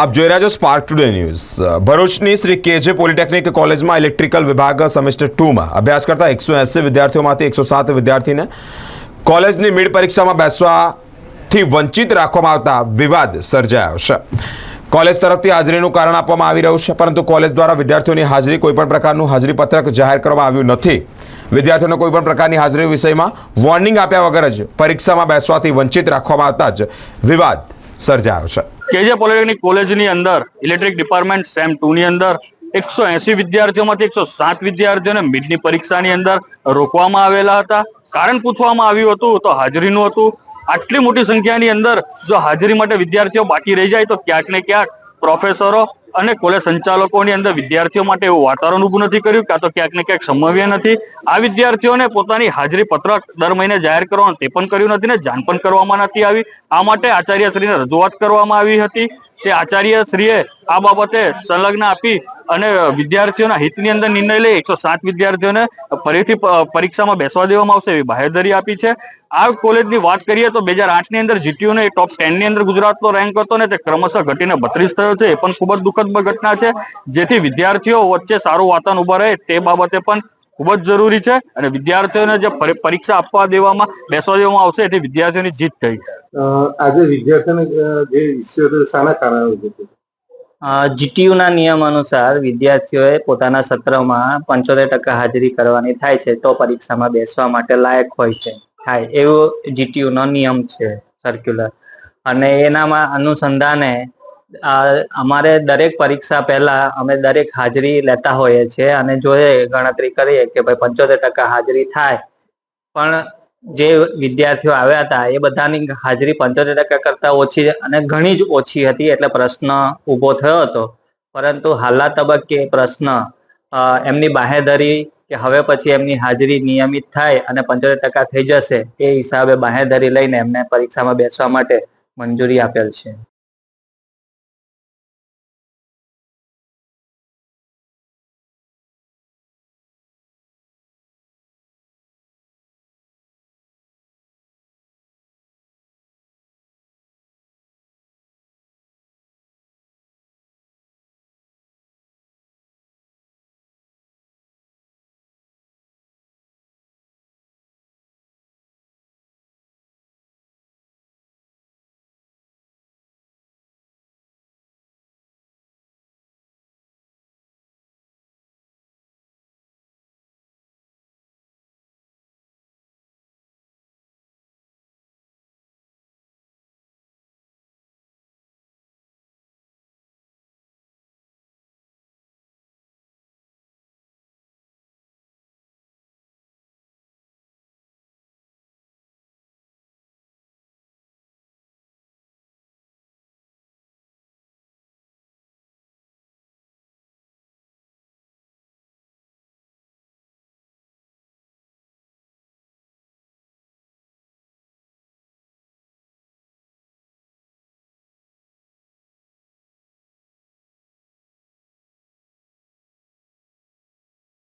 આપ જોઈ રહ્યા છો સ્પાર્ક ટુડે ન્યૂઝ ભરૂચની શ્રી કેજે પોલિટેકનિક કોલેજમાં ઇલેક્ટ્રિકલ વિભાગ સેમેસ્ટર ટુમાં અભ્યાસ કરતા એકસો એંસી વિદ્યાર્થીઓમાંથી એકસો સાત વિદ્યાર્થીને કોલેજની મિડ પરીક્ષામાં બેસવાથી વંચિત રાખવામાં આવતા વિવાદ સર્જાયો છે. કોલેજ તરફથી હાજરીનું કારણ આપવામાં આવી રહ્યું છે, પરંતુ કોલેજ દ્વારા વિદ્યાર્થીઓની હાજરી કોઈપણ પ્રકારનું હાજરી પત્રક જાહેર કરવામાં આવ્યું નથી. વિદ્યાર્થીઓને કોઈપણ પ્રકારની હાજરી વિષયમાં વોર્નિંગ આપ્યા વગર જ પરીક્ષામાં બેસવાથી વંચિત રાખવામાં આવતા જ વિવાદ સર્જાયો છે. કેજે પોલિટેકનિક કોલેજની અંદર, ઇલેક્ટ્રિક ડિપાર્ટમેન્ટ સેમ ટુ ની અંદર, એકસો એસી વિદ્યાર્થીઓમાંથી એકસો સાત વિદ્યાર્થીઓને મિડની પરીક્ષાની અંદર રોકવામાં આવેલા હતા. કારણ પૂછવામાં આવ્યું હતું તો હાજરીનું હતું. આટલી મોટી સંખ્યાની અંદર જો હાજરી માટે વિદ્યાર્થીઓ બાકી રહી જાય તો ક્યાંક ને ક્યાંક પ્રોફેસરો અને કોલેજ સંચાલકોની અંદર વિદ્યાર્થીઓ માટે એવું વાતાવરણ ઊભું નથી કર્યું, કાં તો ક્યાંક ને ક્યાંક સંભવ્ય નથી. આ વિદ્યાર્થીઓને પોતાની હાજરી પત્રક દર મહિને જાહેર કરવાનું તે પણ કર્યું નથી ને જાણ પણ કરવામાં નથી આવી. આ માટે આચાર્યશ્રીને રજૂઆત કરવામાં આવી હતી. તે આચાર્ય શ્રીએ આ બાબતે સંલગ્ન આપી અને વિદ્યાર્થીઓના હિતની અંદર નિર્ણય લઈ એકસો સાત વિદ્યાર્થીઓને ફરીથી પરીક્ષામાં બેસવા દેવામાં આવશે એવી બાહેધરી આપી છે. આ કોલેજની વાત કરીએ તો બે હજાર આઠની અંદર જીટીયુ ને ટોપ ટેનની અંદર ગુજરાતનો રેન્ક હતો ને તે ક્રમશઃ ઘટીને બત્રીસ થયો છે. એ પણ ખૂબ જ દુઃખદ ઘટના છે. જેથી વિદ્યાર્થીઓ વચ્ચે સારું વાતાવરણ ઊભા રહે તે બાબતે પણ ખૂબ જ જરૂરી છે અને વિદ્યાર્થીઓને જે પરીક્ષા આપવા દેવામાં બેસવા દેવામાં આવશે એટલે વિદ્યાર્થીઓની જીત થઈ. આજે વિદ્યાર્થીઓને જે વિષયો શાના કારણે જીટીયુના નિયમ અનુસાર વિદ્યાર્થીઓએ પોતાના સત્રમાં પંચોતેર ટકા હાજરી કરવાની થાય છે તો પરીક્ષામાં બેસવા માટે લાયક હોય છે. થાય એવો જીટીયુનો નિયમ છે સર્ક્યુલર અને એનામાં અનુસંધાને અમારે દરેક પરીક્ષા પહેલા અમે દરેક હાજરી લેતા હોઈએ છીએ અને જોઈએ ગણતરી કરીએ કે ભાઈ પંચોતેર ટકા હાજરી થાય. પણ જે વિદ્યાર્થીઓ આવ્યા હતા એ બધાની હાજરી પંચોતેર ટકા કરતા ઓછી અને ઘણી જ ઓછી હતી એટલે પ્રશ્ન ઊભો થયો હતો. પરંતુ હાલના તબક્કે પ્રશ્ન એમની બાહેધરી કે હવે પછી એમની હાજરી નિયમિત થાય અને પંચોતેર ટકા થઈ જશે એ હિસાબે બાહેધરી લઈને એમને પરીક્ષામાં બેસવા માટે મંજૂરી આપેલ છે.